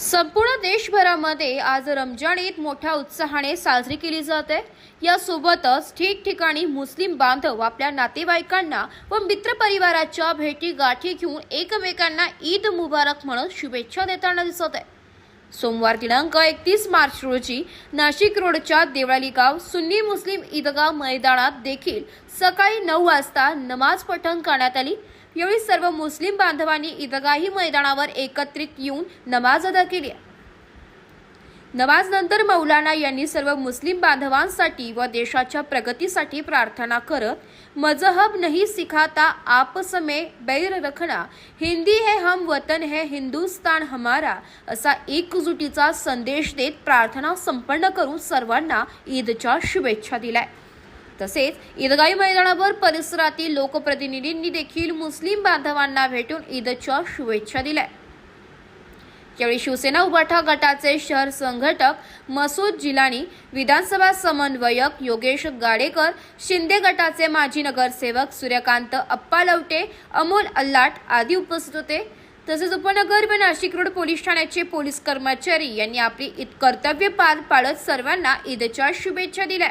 संपूर्ण देशभरामध्ये आज रमजान ईद मोठ्या उत्साहाने साजरी केली जाते. यासोबतच ठिकठिकाणी मुस्लिम बांधव आपल्या नातेवाईकांना व मित्रपरिवाराच्या भेटी गाठी घेऊन एकमेकांना ईद मुबारक म्हणून शुभेच्छा देताना दिसत आहे. सोमवार दिनांक एकतीस मार्च रोजी नाशिक रोडच्या देवळाली गाव सुन्नी मुस्लिम ईदगाह मैदानात देखील सकाळी नऊ वाजता नमाज पठण करण्यात आली. यावेळी सर्व मुस्लिम बांधवांनी ईदगाही मैदानावर एकत्रित येऊन नमाज अदा केली. नमाजनंतर मौलाना यांनी सर्व मुस्लिम बांधवांसाठी व देशाच्या प्रगतीसाठी प्रार्थना करत मजहब नहीं सिखाता आपस में बैर रखना हिंदी है हम वतन है हिंदुस्तान हमारा असा एकजुटीचा संदेश देत प्रार्थना संपन्न करून सर्वांना ईदच्या शुभेच्छा दिल्या. तसेच ईदगाई मैदानावर परिसरातील लोकप्रतिनिधींनी देखील मुस्लिम बांधवांना भेटून ईदच्या शुभेच्छा दिल्या. यावेळी शिवसेना उभाठा गटाचे शहर संघटक मसूद जिलानी विधानसभा समन्वयक योगेश गाडेकर शिंदे गटाचे माजी नगरसेवक सूर्यकांत अप्पा लवटे अमोल अल्लाट आदी उपस्थित होते. तसेच उपनगर व नाशिक रोड पोलीस ठाण्याचे पोलीस कर्मचारी यांनी आपली कर्तव्य पार पाडत सर्वांना ईदच्या शुभेच्छा दिल्या.